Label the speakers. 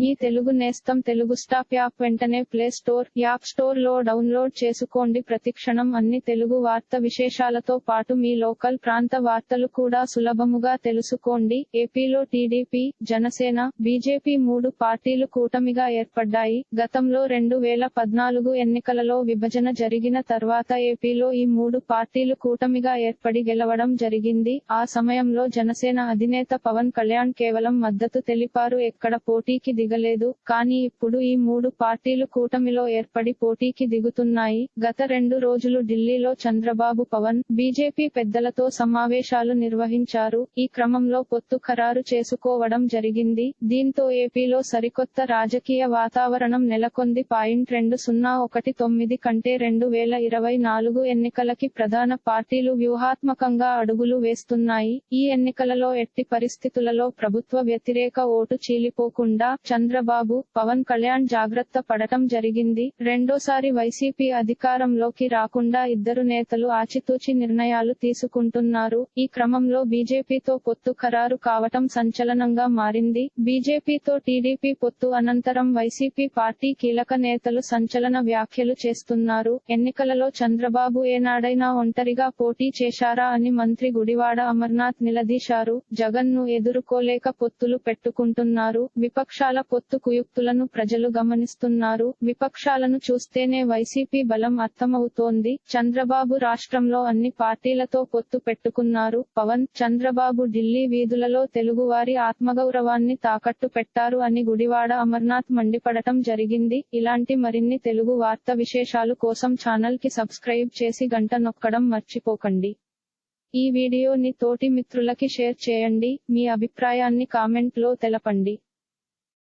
Speaker 1: మీ తెలుగు నేస్తం Telugu stop app వెంటనే play store app స్టోర్లో డౌన్లోడ్ చేసుకోండి. ప్రతిక్షణం అన్ని తెలుగు వార్త విశేషాలతో పాటు మీ లోకల్ ప్రాంత వార్తలు కూడా సులభముగా తెలుసుకోండి. ఏపీలో టీడీపీ జనసేన బీజేపీ మూడు పార్టీలు కూటమిగా ఏర్పడ్డాయి. గతంలో రెండు వేల పద్నాలుగు ఎన్నికలలో విభజన జరిగిన తర్వాత ఏపీలో ఈ మూడు పార్టీలు కూటమిగా ఏర్పడి గెలవడం జరిగింది. ఆ సమయంలో జనసేన అధినేత పవన్ కళ్యాణ్ కేవలం మద్దతు తెలిపారు. ఎక్కడ పోటీకి దిగలేదు కానీ ఇప్పుడు ఈ మూడు పార్టీలు కూటమిలో ఏర్పడి పోటీకి దిగుతున్నాయి. గత రెండు రోజులు ఢిల్లీలో చంద్రబాబు పవన్ బీజేపీ పెద్దలతో సమావేశాలు నిర్వహించారు. ఈ క్రమంలో పొత్తు ఖరారు చేసుకోవడం జరిగింది. దీంతో ఏపీలో సరికొత్త రాజకీయ వాతావరణం నెలకొంది పాయింట్ రెండు సున్నా ఒకటి తొమ్మిది కంటే రెండు వేల ఇరవై నాలుగు ఎన్నికలకి ప్రధాన పార్టీలు వ్యూహాత్మకంగా అడుగులు వేస్తున్నాయి. ఈ ఎన్నికలలో ఎట్టి పరిస్థితులలో ప్రభుత్వ వ్యతిరేక ఓటు చీలిపోకుండా చంద్రబాబు పవన్ కళ్యాణ్ జాగ్రత్త పడటం జరిగింది. రెండోసారి వైసీపీ అధికారంలోకి రాకుండా ఇద్దరు నేతలు ఆచితూచి నిర్ణయాలు తీసుకుంటున్నారు. ఈ క్రమంలో బీజేపీతో పొత్తు ఖరారు కావటం సంచలనంగా మారింది. బీజేపీతో టీడీపీ పొత్తు అనంతరం వైసీపీ పార్టీ కీలక నేతలు సంచలన వ్యాఖ్యలు చేస్తున్నారు. ఎన్నికలలో చంద్రబాబు ఏనాడైనా ఒంటరిగా పోటీ చేశారా అని మంత్రి గుడివాడ అమర్నాథ్ నిలదీశారు. జగన్ను ఎదుర్కోలేక పొత్తులు పెట్టుకుంటున్నారు. విపక్షాల పొత్తు కుయుక్తులను ప్రజలు గమనిస్తున్నారు. విపక్షాలను చూస్తేనే వైసీపీ బలం అర్థమవుతోంది. చంద్రబాబు రాష్ట్రంలో అన్ని పార్టీలతో పొత్తు పెట్టుకున్నారు. పవన్ చంద్రబాబు ఢిల్లీ వీధులలో తెలుగువారి ఆత్మగౌరవాన్ని తాకట్టు పెట్టారు అని గుడివాడ అమర్నాథ్ మండిపడటం జరిగింది. ఇలాంటి మరిన్ని తెలుగు వార్త విశేషాలు కోసం ఛానల్కి సబ్స్క్రైబ్ చేసి గంట నొక్కడం మర్చిపోకండి. ఈ వీడియోని తోటి మిత్రులకి షేర్ చేయండి. మీ అభిప్రాయాన్ని కామెంట్లో తెలపండి.